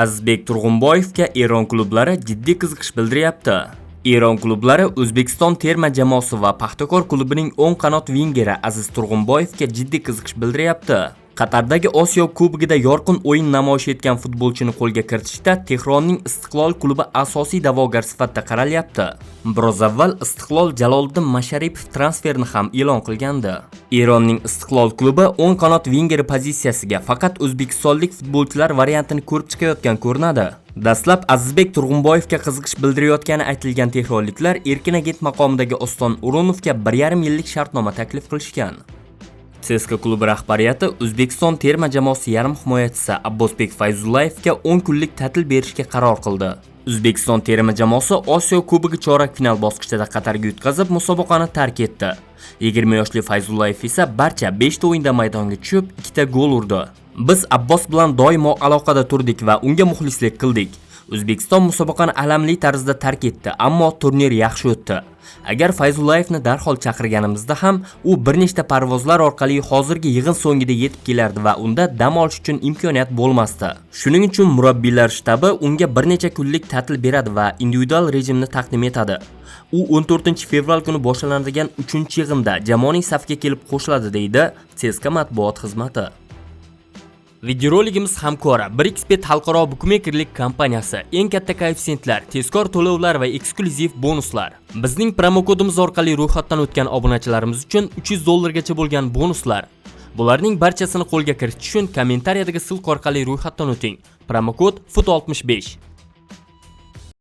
Azizbek Turg'unboyevga Eron klublari jiddiy qiziqish bildiryapti. Eron klublari O'zbekiston terma jamoasi va Paxtakor klubining o'ng qanot vingeri Aziz Turg'unboyevga jiddiy qiziqish bildiryapti. Qatardagi Osiyo Kubogida yorqin o'yin namoyish etgan futbolchini qo'lga kiritishda Tehronning Istiqlol klubi asosiy da'vogar sifatida qaralyapti. Biroz avval Istiqlol Jaloliddin Masharipov transferni ham e'lon qilgandi. Eronning Istiqlol klubi o'ng qanot vingeri pozitsiyasiga faqat o'zbekistonlik futbolchilar variantini ko'rib chiqayotgan ko'rinadi. Dastlab Azizbek Turg'unboyevga qiziqish bildirayotgani aytilgan tehronliklar erkin agent maqomidagi Oston O'runovga 1,5 yillik shartnoma taklif qilishgan. CSKA klubi rahbariyati O'zbekiston terma jamoasi yarim himoyachisi Abbosbek Fayzullayevga 10 kunlik ta'til berishga qaror qildi. O'zbekiston terma jamoasi Osiyo Kubogi chorak final bosqichida Qatarga yutqazib musobaqani tark etdi. 20 yoshli Fayzullayev esa barcha 5 ta o'yinda maydonga tushib, 2 ta gol urdi. Biz Abbos bilan doimo aloqada turdik va unga muxlislik qildik. O'zbekiston musobaqani alamli tarzda tark etdi, ammo turnir yaxshi o'tdi. Agar Fayzullayevni darhol chaqirganimizda ham u bir nechta parvozlar orqali hozirgi yig'in so'ngida yetib kelardi va unda dam olish uchun imkoniyat bo'lmasdi. Shuning uchun murabbiylar shtabi unga bir necha kunlik ta'til beradi va individual rejimni taqdim etadi. U 14 fevral kuni boshlanadigan 3-yig'inda jamoaning safiga kelib qo'shiladi deydi CSKA matbuot xizmati. Videoroligimiz hamkori Brixbet xalqaro bukmekerlik kompaniyasi. Eng katta koeffitsiyentlar, tezkor to'lovlar va eksklyuziv bonuslar. Bizning promokodimiz orqali ro'yxatdan o'tgan obunachilarimiz uchun 300 dollargacha bo'lgan bonuslar. Bularning barchasini qo'lga kiritish uchun kommentariyadagi ссылка orqali ro'yxatdan o'ting. Promokod FUT65